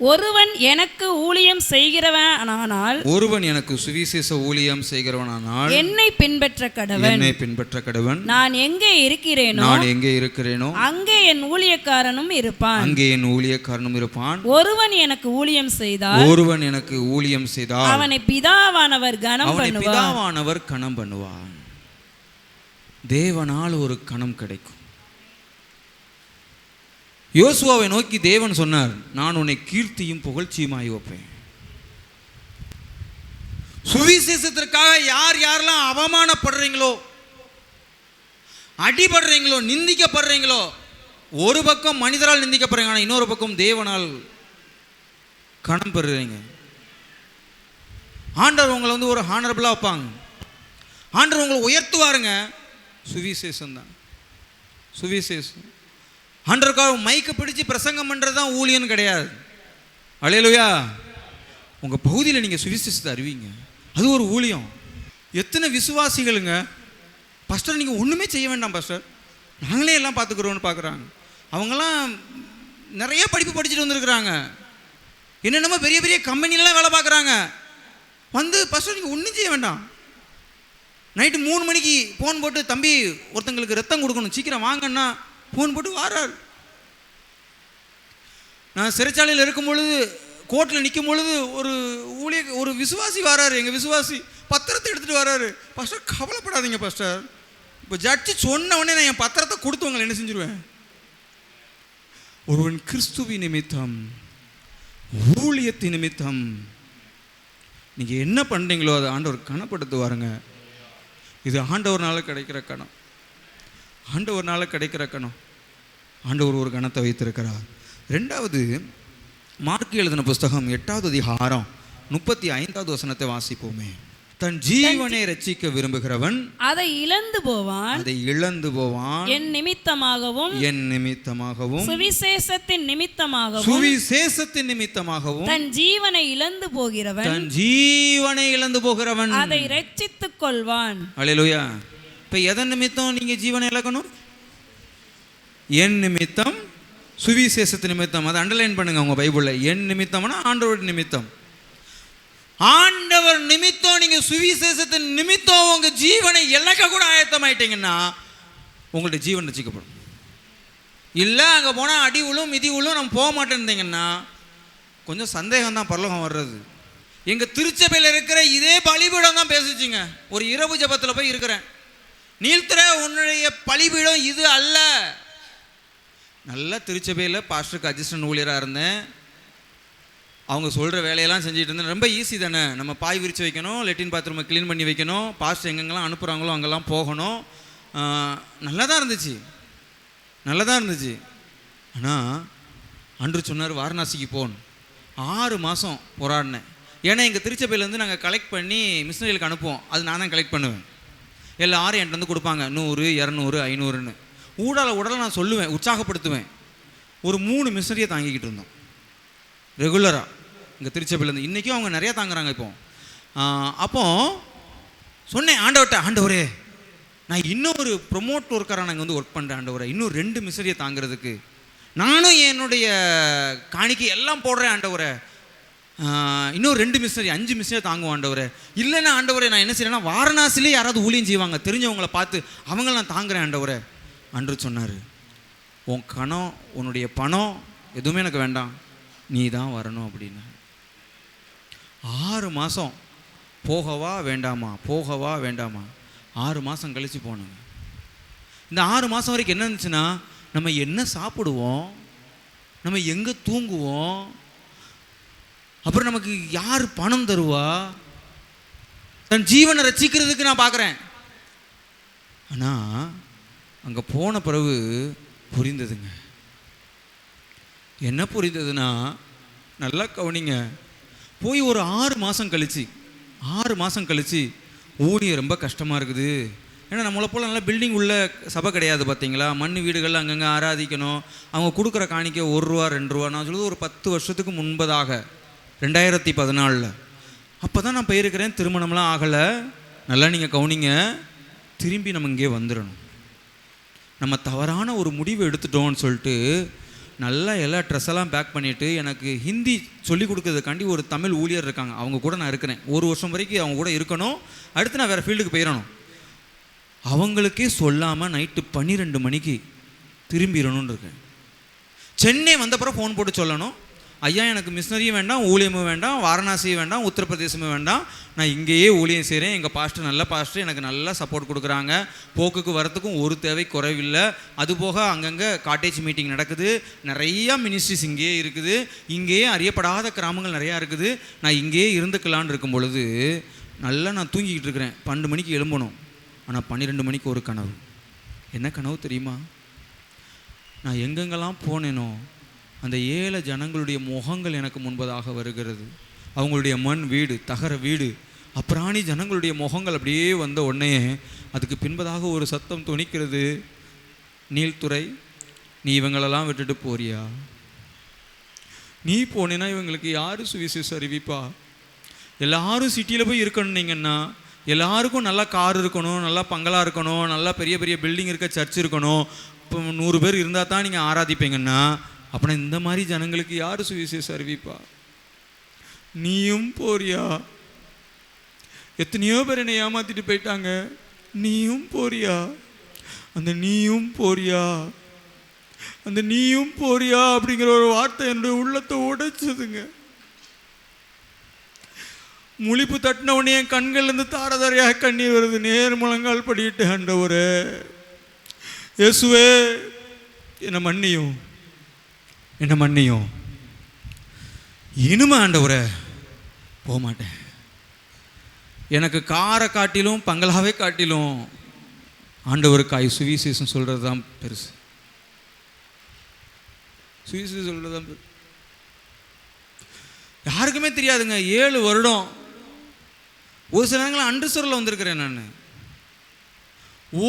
ஒருவன் எனக்கு ஊழியம் செய்கிறவனானால் ஒருவன் எனக்கு சுவிசேஷ ஊழியம் செய்கிறவனானால் என்னை பின்பற்ற கடவன். என்னை பின்பற்ற கடவன். நான் எங்கே இருக்கிறேனோ நான் எங்கே இருக்கிறேனோ அங்கே என் ஊழியக்காரனும் இருப்பான். அங்கே என் ஊழியக்காரனும் இருப்பான். ஒருவன் எனக்கு ஊழியம் செய்தால் ஒருவன் எனக்கு ஊழியம் செய்தால் அவனை பிதாவானவர் கனம் அவனை பிதாவானவர் கணம் பண்ணுவான். தேவனால் ஒரு கணம் கிடைக்கும். யோசுவாவை நோக்கி தேவன் சொன்னார் நான் உன்னை கீர்த்தியும் புகழ்ச்சியுமாய் வைப்பேன். சுவிசேஷத்திற்காக யார் யாரெல்லாம் அவமானப்படுறீங்களோ அடிபடுறீங்களோ நிந்திக்கப்படுறீங்களோ ஒரு பக்கம் மனிதரால் நிந்திக்கப்படுறீங்க ஆனால் இன்னொரு பக்கம் தேவனால் கணம் பெறுறீங்க. ஆண்டவர் உங்களை வந்து ஒரு ஹானரபிளாக வைப்பாங்க. ஆண்டவர் உங்களை உயர்த்துவாருங்க. சுவிசேஷம் தான் சுவிசேஷம். ஆண்டருக்காக மைக்கை பிடிச்சி பிரசங்கம் பண்ணுறது தான் ஊழியன் கிடையாது. அலையலுயா உங்கள் பகுதியில் நீங்கள் சுவிசேஷத்தை அறிவிங்க. அது ஒரு ஊழியம். எத்தனை விசுவாசிகளுங்க பஸ்டர் நீங்கள் ஒன்றுமே செய்ய வேண்டாம் பஸ்டர் நாங்களே எல்லாம் பார்த்துக்குறோன்னு பார்க்குறாங்க. அவங்கெல்லாம் நிறைய படிப்பு படிச்சுட்டு வந்திருக்கிறாங்க. என்னென்னமோ பெரிய பெரிய கம்பெனிலலாம் வேலை பார்க்குறாங்க. வந்து பஸ்டர் நீங்கள் ஒன்றும் செய்ய வேண்டாம். நைட்டு மூணு மணிக்கு ஃபோன் போட்டு தம்பி ஒருத்தங்களுக்கு ரத்தம் கொடுக்கணும். சீக்கிரம் வாங்கன்னா ஃபோன் போட்டு வாரார். நான் சிறைச்சாலையில் இருக்கும் பொழுது கோர்ட்டில் நிற்கும் பொழுது ஒரு ஊழிய ஒரு விசுவாசி வராரு எங்கள் விசுவாசி. பத்திரத்தை எடுத்துகிட்டு வராரு. பாஸ்டர் கவலைப்படாதீங்க பாஸ்டர் இப்போ ஜட்ஜி சொன்ன உடனே நான் என் பத்திரத்தை கொடுத்து உங்களை என்ன செஞ்சிருவேன்? ஒருவன் கிறிஸ்துவி நிமித்தம் ஊழியத்தை நிமித்தம் நீங்கள் என்ன பண்ணுறீங்களோ அதை ஆண்டவர் கணப்படுத்து வாருங்க இது ஆண்டவர்னால கிடைக்கிற கணம் ஆண்டவர்னால கிடைக்கிற கணம் ஆண்டவர் ஒரு கணத்தை வைத்திருக்கிறார். ரெண்டாவது மார்க் எழுதின புஸ்தகம் எட்டாவது அதிகாரம் முப்பத்தி ஐந்தாவது வசனத்தை வாசிப்போமே. தன் ஜீவனை ரட்சிக்க விரும்புகிறவன் அதை இழந்து போவான். அதை இழந்து போவான். என் நிமித்தமாகவும் என் நிமித்தமாகவும். சுவிசேஷத்தின் நிமித்தமாகவும் சுவிசேஷத்தின் நிமித்தமாகவும். தன் ஜீவனை இழந்து போகிறவன். தன் ஜீவனை இழந்து போகிறவன். அதை ரட்சித்துக் கொள்வான். அலையலுயா இப்போ எதன் நிமித்தம் நீங்கள் ஜீவனை இழக்கணும்? என் நிமித்தம் சுவிசேஷத்து நிமித்தம். அதை அண்டர்லைன் பண்ணுங்க உங்கள் பைபிளில். என் நிமித்தம்னா ஆண்டவர் நிமித்தம். ஆண்டவர் நிமித்தம் நீங்கள் சுவிசேஷத்தின் நிமித்தம் உங்கள் ஜீவனை இழக்க கூட ஆயத்தமாயிட்டீங்கன்னா உங்கள்ட்ட ஜீவன் ரசிக்கப்படும். இல்லை அங்கே போனால் அடி உளும் மிதி உளும் நம்ம போக மாட்டேன்றீங்கன்னா கொஞ்சம் சந்தேகம் தான் பரலோகம் வர்றது. எங்கள் திருச்சபையில் இருக்கிற இதே பலிபீடம் தான் பேசிச்சிங்க. ஒரு இரவு ஜபத்தில் போய் இருக்கிறேன். நீல்துற உன்னுடைய பலிபீடம் இது அல்ல. நல்லா திருச்சபையில் பாஸ்டருக்கு அசிஸ்டன்ட் ஊழியராக இருந்தேன். அவங்க சொல்கிற வேலையெல்லாம் செஞ்சுட்டு இருந்தேன். ரொம்ப ஈஸி தானே. நம்ம பாய் விரித்து வைக்கணும் லெட்டின் பாத்ரூமை க்ளீன் பண்ணி வைக்கணும் பாஸ்டர் எங்கெங்கெல்லாம் அனுப்புகிறாங்களோ அங்கெல்லாம் போகணும். நல்லா தான் இருந்துச்சு. நல்லா தான் இருந்துச்சு. ஆனால் அன்று சொன்னார் வாரணாசிக்கு போகணும். ஆறு மாதம் போராடினேன். ஏன்னா எங்கள் திருச்சபையிலேருந்து நாங்கள் கலெக்ட் பண்ணி மிஷினரிகளுக்கு அனுப்புவோம். அது நான் தான் கலெக்ட் பண்ணுவேன். எல்லாரும் என்கிட்ட வந்து கொடுப்பாங்க நூறு இரநூறு ஐநூறுன்னு. ஊடால உடலை நான் சொல்லுவேன் உற்சாகப்படுத்துவேன். ஒரு மூணு மிஷினரியை தாங்கிக்கிட்டு இருந்தோம். ரெகுலராக இங்கே திருச்சபையிலேருந்து இன்றைக்கும் அவங்க நிறையா தாங்குறாங்க இப்போ. அப்போ சொன்னேன் ஆண்டவர்கிட்ட ஆண்டவரே நான் இன்னும் ஒரு ப்ரொமோட் ஒர்க்கராக நாங்கள் வந்து ஒர்க் பண்ணுறேன் ஆண்டவரை. இன்னும் ரெண்டு மிஷினரியை தாங்கிறதுக்கு. நானும் என்னுடைய காணிக்கை எல்லாம் போடுறேன் ஆண்டவரை. இன்னும் ரெண்டு மிஷினரி அஞ்சு மிஷினரி தாங்குவோம் ஆண்டவரே. இல்லைன்னா ஆண்டவரே நான் என்ன செய்யறேன்னா வாரணாசிலே யாராவது ஊழியம் செய்வாங்க தெரிஞ்சவங்கள பார்த்து அவங்கள நான் தாங்குறேன் ஆண்டவரே. அன்று சொன்னார் உன் கணம் உன்னுடைய பணம் எதுவுமே எனக்கு வேண்டாம். நீ தான் வரணும் அப்படின்னு ஆறு மாதம் போகவா வேண்டாமா? போகவா வேண்டாமா? ஆறு மாதம் கழித்து போனோங்க. இந்த ஆறு மாதம் வரைக்கும் என்ன இருந்துச்சுன்னா நம்ம என்ன சாப்பிடுவோம் நம்ம எங்கே தூங்குவோம் அப்புறம் நமக்கு யார் பணம் தருவா? தன் ஜீவனை ரசிக்கிறதுக்கு நான் பார்க்குறேன். ஆனால் அங்கே போன பிறகு புரிந்ததுங்க. என்ன புரிந்ததுன்னா நல்லா கவனிங்க. போய் ஒரு ஆறு மாதம் கழிச்சு ஆறு மாதம் கழிச்சு ஊழியம் ரொம்ப கஷ்டமாக இருக்குது. ஏன்னா நம்மளை போல் நல்லா பில்டிங் உள்ள சபை கிடையாது பார்த்தீங்களா மண் வீடுகள் அங்கங்கே ஆராதிக்கணும். அவங்க கொடுக்குற காணிக்க ஒரு ரூபா ரெண்டு ரூபா. நான் சொல்லுவது ஒரு பத்து வருஷத்துக்கு முன்பதாக ரெண்டாயிரத்தி பதினாலில். அப்போ தான் நான் போயிருக்கிறேன். திருமணம்லாம் ஆகலை. நல்லா நீங்கள் கவுனிங்க. திரும்பி நம்ம இங்கே வந்துடணும் நம்ம தவறான ஒரு முடிவு எடுத்துட்டோம்னு சொல்லிட்டு நல்லா எல்லா ட்ரெஸ்ஸெல்லாம் பேக் பண்ணிவிட்டு எனக்கு ஹிந்தி சொல்லி கொடுக்கறதுக்காண்டி ஒரு தமிழ் ஊழியர் இருக்காங்க. அவங்க கூட நான் இருக்கிறேன். ஒரு வருஷம் வரைக்கும் அவங்க கூட இருக்கணும். அடுத்து நான் வேறு ஃபீல்டுக்கு போயிடணும் அவங்களுக்கே சொல்லாமல் நைட்டு பன்னிரெண்டு மணிக்கு திரும்பிடணும்னு இருக்கேன். சென்னை வந்தப்புறம் ஃபோன் போட்டு சொல்லணும். ஐயா எனக்கு மிஷினரியும் வேண்டாம் ஊழியமும் வேண்டாம் வாரணாசியும் வேண்டாம் உத்தரப்பிரதேசமும் வேண்டாம். நான் இங்கேயே ஊழியம் செய்கிறேன் எங்கள் பாஸ்டர் நல்ல பாஸ்டர் எனக்கு நல்லா சப்போர்ட் கொடுக்குறாங்க. போக்குக்கு வரத்துக்கும் ஒரு தேவை குறைவில்லை. அதுபோக அங்கங்கே காட்டேஜ் மீட்டிங் நடக்குது. நிறையா மினிஸ்ட்ரிஸ் இங்கேயே இருக்குது. இங்கேயே அறியப்படாத கிராமங்கள் நிறையா இருக்குது. நான் இங்கேயே இருந்துக்கலான்னு இருக்கும் பொழுது நல்லா நான் தூங்கிக்கிட்டு இருக்கிறேன். பன்னெண்டு மணிக்கு எழும்பணும். ஆனால் பன்னிரெண்டு மணிக்கு ஒரு கனவு. என்ன கனவு தெரியுமா? நான் எங்கெங்கெல்லாம் போனேனோ அந்த ஏழை ஜனங்களுடைய முகங்கள் எனக்கு முன்பதாக வருகிறது. அவங்களுடைய மண் வீடு தகர வீடு அப்புறாணி ஜனங்களுடைய முகங்கள் அப்படியே வந்த உடனே அதுக்கு பின்பதாக ஒரு சத்தம் துணிக்கிறது. நீள்துறை நீ இவங்களெல்லாம் விட்டுட்டு போறியா? நீ போனேன்னா இவங்களுக்கு யார் சுவிசேஷம் அறிவிப்பா? எல்லாரும் சிட்டியில் போய் இருக்கணுன்னீங்கன்னா எல்லாருக்கும் நல்லா கார் இருக்கணும் நல்லா பங்களா இருக்கணும் நல்லா பெரிய பெரிய பில்டிங் இருக்க சர்ச் இருக்கணும். இப்போ நூறு பேர் இருந்தால் தான் நீங்கள் ஆராதிப்பீங்கன்னா அப்படின்னா இந்த மாதிரி ஜனங்களுக்கு யார் சுவிசேஷம் அறிவிப்பா? நீயும் போறியா? எத்தனையோ பேர் என்னை ஏமாத்திட்டு போயிட்டாங்க. நீயும் போறியா? அந்த நீயும் போறியா? அந்த நீயும் போறியா அப்படிங்கிற ஒரு வார்த்தை என்னுடைய உள்ளத்தை உடைச்சதுங்க. முழிப்பு தட்டின உடனே என் கண்கள்லேருந்து தாரதாரையாக கண்ணீர் வருது. நேர் முழங்கால் படிட்டு ஆண்டவரே இயேசுவே என்னை மன்னியும். என்ன மன்னியும்? இனிமே ஆண்டவரை போக மாட்டேன் எனக்கு காரை காட்டிலும் பங்களாவே காட்டிலும் ஆண்டவருக்காய் சுவிசேஷம் சொல்கிறது தான் பெருசு. சுவிசேஷம் சொல்கிறது தான் பெருசு யாருக்குமே தெரியாதுங்க ஏழு வருடம். ஒரு சில நேரங்களில் அண்டர்சூரில் வந்திருக்கிறேன் நான்.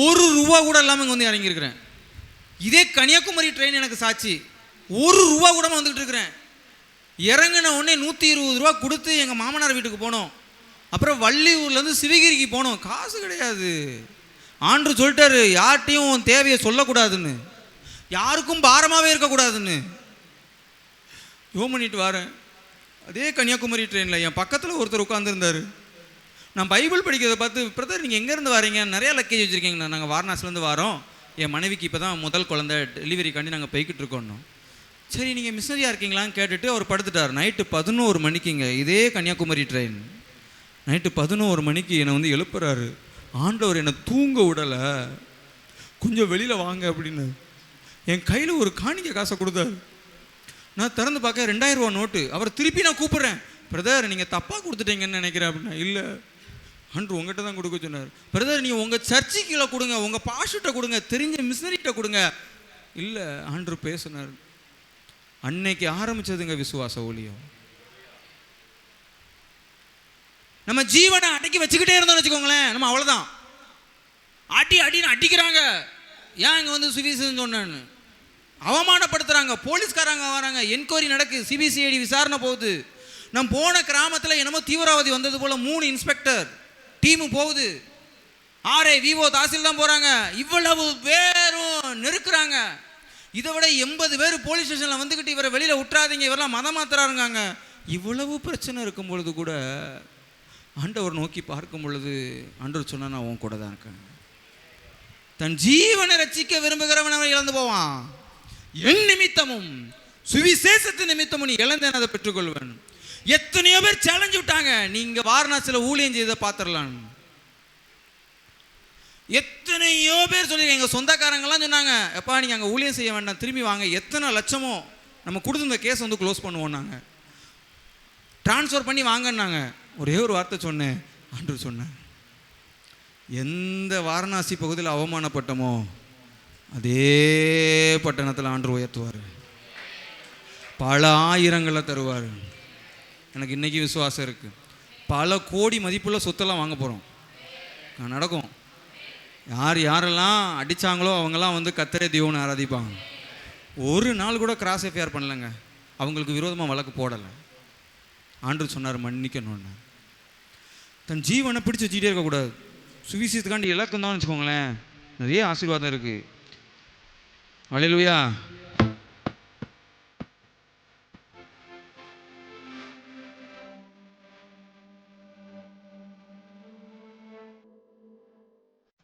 ஒரு ரூபா கூட இல்லாமல் இங்கே வந்து இறங்கியிருக்கிறேன். இதே கன்னியாகுமரி ட்ரெயின் எனக்கு சாட்சி. ஒரு ரூபா கூட வந்துக்கிட்டு இருக்கிறேன் இறங்கின உடனே நூற்றி இருபது ரூபா கொடுத்து எங்கள் மாமனார் வீட்டுக்கு போனோம். அப்புறம் வள்ளியூர்லேருந்து சிவகிரிக்கு போனோம். காசு கிடையாது. ஆண்டு சொல்லிட்டாரு யார்கிட்டையும் உன் தேவையை சொல்லக்கூடாதுன்னு. யாருக்கும் பாரமாகவே இருக்கக்கூடாதுன்னு. யோ பண்ணிட்டு வரேன். அதே கன்னியாகுமரி ட்ரெயினில் என் பக்கத்தில் ஒருத்தர் உட்காந்துருந்தாரு நான் பைபிள் படிக்கிறத பார்த்து பிரதர் நீங்கள் எங்கேருந்து வரீங்க? நிறையா லக்கேஜ் வச்சுருக்கீங்கண்ணா நாங்கள் வாரணாசிலேருந்து வரோம். என் மனைவிக்கு இப்போ தான் முதல் குழந்தை டெலிவரிக்காண்டி நாங்கள் போய்கிட்டு இருக்கோம் சரி நீங்கள் மிஸ்னரியாக இருக்கீங்களான்னு கேட்டுட்டு அவர் படுத்துட்டார். நைட்டு பதினோரு மணிக்குங்க. இதே கன்னியாகுமரி ட்ரெயின் நைட்டு பதினோரு மணிக்கு என்னை வந்து எழுப்புறாரு. ஆண்டவர் என்னை தூங்க விடலை. கொஞ்சம் வெளியில் வாங்க அப்படின்னு. என் கையில் ஒரு காணிக்க காசை கொடுத்தாரு. நான் திறந்து பார்க்க ரெண்டாயிரம் ரூபா நோட்டு அவர் திருப்பி நான் கூப்பிட்றேன். பிரதர் நீங்கள் தப்பாக கொடுத்துட்டீங்கன்னு நினைக்கிறேன். அப்படின்னா இல்லை. அன்று உங்ககிட்ட தான் கொடுக்க சொன்னார். பிரதர் நீங்கள் உங்கள் சர்ச்சுக்குள்ள கொடுங்க. உங்கள் பாஷிட்ட கொடுங்க. தெரிஞ்ச மிஷினரிட்ட கொடுங்க. இல்லை ஆண்டு பேசினார். அன்னைக்கு ஆரம்பிச்சதுங்க விசுவாச ஊழியம். நம்ம ஜீவனை அடக்கி வச்சுக்கிட்டே இருந்தோம்னு வச்சுக்கோங்களேன் நம்ம அவ்வளோதான் அடி அடின்னு அடிக்கிறாங்க. ஏன் இங்கே வந்து சுவிசேஷம் சொன்னேன்னு? அவமானப்படுத்துகிறாங்க போலீஸ்காரங்க வராங்க. என்கொயரி நடக்கு சிபிசிஐடி விசாரணை போகுது. நம்ம போன கிராமத்தில் என்னமோ தீவிரவாதி வந்தது போல் மூணு இன்ஸ்பெக்டர் டீமு போகுது. ஆர்ஏ விவோ தாசில் தான் போகிறாங்க இவ்வளவு பேரும் நெருக்கிறாங்க. இதை விட எண்பது பேர் போலீஸ் ஸ்டேஷனில் வந்துக்கிட்டு இவரை வெளியில் விட்டுறாதீங்க இவரெல்லாம் மதம் மாத்திராருங்காங்க இவ்வளவு பிரச்சனை இருக்கும் பொழுது கூட ஆண்டவர் நோக்கி பார்க்கும் பொழுது ஆண்டவர் சொன்னால் நான் உன் கூட தான் இருக்கேன். தன் ஜீவனை ரசிக்க விரும்புகிறவன் அவன் இழந்து போவான். என் நிமித்தமும் சுவிசேஷத்து நிமித்தமும் நீ இழந்தேன் அதை பெற்றுக்கொள்வேன். எத்தனையோ பேர் சேலஞ்சு விட்டாங்க. நீங்கள் வாரணாசியில் ஊழியம் செய்த பார்த்துடலாம். எத்தனையோ பேர் சொல்லி எங்கள் சொந்தக்காரங்கெல்லாம் சொன்னாங்க எப்பா நீங்கள் அங்கே ஊழியம் செய்ய வேண்டாம் திரும்பி வாங்க. எத்தனை லட்சமோ நம்ம கொடுத்துருந்த கேஸ் வந்து க்ளோஸ் பண்ணுவோம் நாங்கள் ட்ரான்ஸ்ஃபர் பண்ணி வாங்கன்னாங்க ஒரே ஒரு வார்த்தை சொன்னேன். அன்று சொன்னேன் எந்த வாரணாசி பகுதியில் அவமானப்பட்டமோ அதே பட்டணத்தில் ஆண்டு உயர்த்துவார். பல ஆயிரங்களை தருவார். எனக்கு இன்றைக்கி விசுவாசம் இருக்குது பல கோடி மதிப்புள்ள சொத்தெல்லாம் வாங்க போகிறோம் நடக்கும். யார் யாரெல்லாம் அடித்தாங்களோ அவங்கெல்லாம் வந்து கத்தரே தீவனை ஆராதிப்பாங்க. ஒரு நாள் கூட கிராஸ் எஃப்ஐஆர் பண்ணலைங்க. அவங்களுக்கு விரோதமாக வழக்கு போடலை. ஆண்டு சொன்னார் மன்னிக்கணும்னு. தன் ஜீவனை பிடிச்சி வச்சுக்கிட்டே இருக்கக்கூடாது. சுவிசேஷத்துக்காண்டி இலக்கம் தான் வச்சுக்கோங்களேன். நிறைய ஆசீர்வாதம் இருக்குது அலையிலுயா